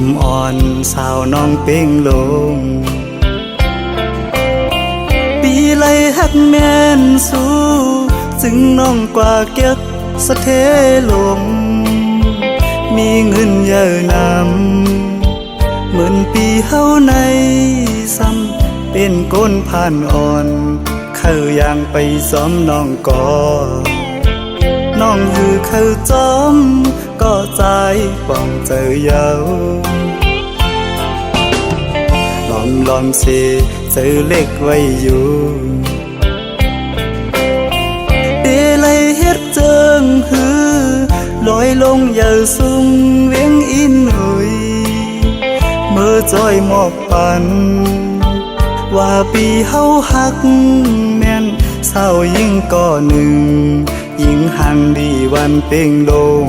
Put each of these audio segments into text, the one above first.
มอ่อนสาวน้องเป่งลง ปีไลฮักแมนสู้ซึ่งน้องกว่าเก็กสะเทลม มีเงินเยอะนำเหมือนปีเฮาในซ้ำเป็นก้นผ่านอ่อน เข้าอย่างไปซ้อมน้องก่อน้องคือเข้าจอม ก็ใจป้องเจอยาวลอมลอมเสเจอเล็กไว้อยู่เดลัยเฮ็ดเจิงหือลอยลงอย่าสูงเวียงอินหุยเมื่อจอยหมอกปันว่าปีเฮาหักแม่นเศร้ายิ่งก่อหนึ่งยิ่งห่างดีวันเป่งลง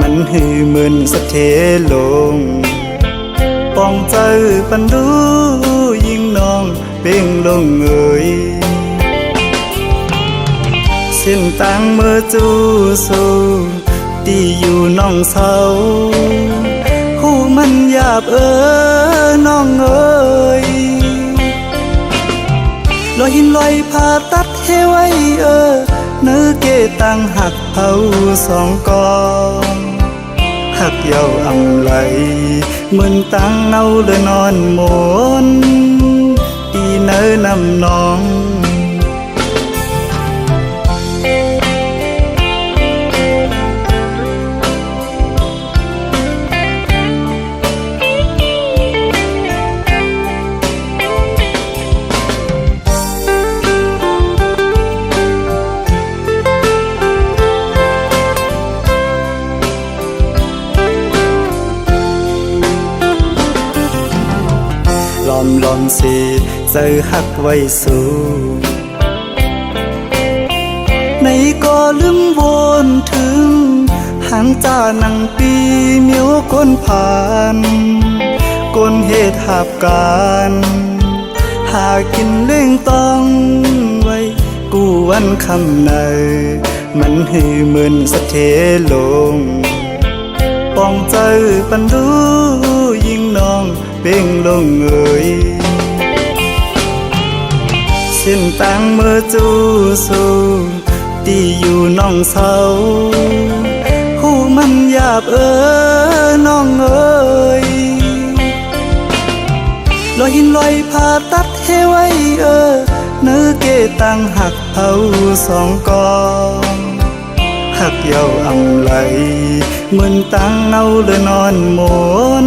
มันคำในมันหือเหมือนสะเทลงปองใจปันดูยิ่งน้องเป่งลงเอ่ยเส้นต่างเมื่อจูสูตีอยู่น้องเศร้าหูมันหยาบเออน้องเอ้ยลอยหินลอยผ่าตัดให้ไว้เออเนื้อเกตังหักเผาสองกอง หักเย้าอำไหลเหมือนตั้งเนาเลยนอนหมนอีเนอนำน้อง ยวก้นผ่านก้นเหตุหาบการหากินเล่งต้องไว้กูวันคำในมันหือเหมือนสะเทลงปองใจปันดูยิ่งน้อง เป่งลงเอ่ยเส้นต่างเมื่อจูสูตีอยู่น้องเศร้าหูมันหยาบเออน้องเอ้ยลอยหินลอยผ่าตัดให้ไว้เออเนื้อเกตังหักเผาสองกองหักเย้าอำไหลเหมือนตังเนาเลยนอนหมน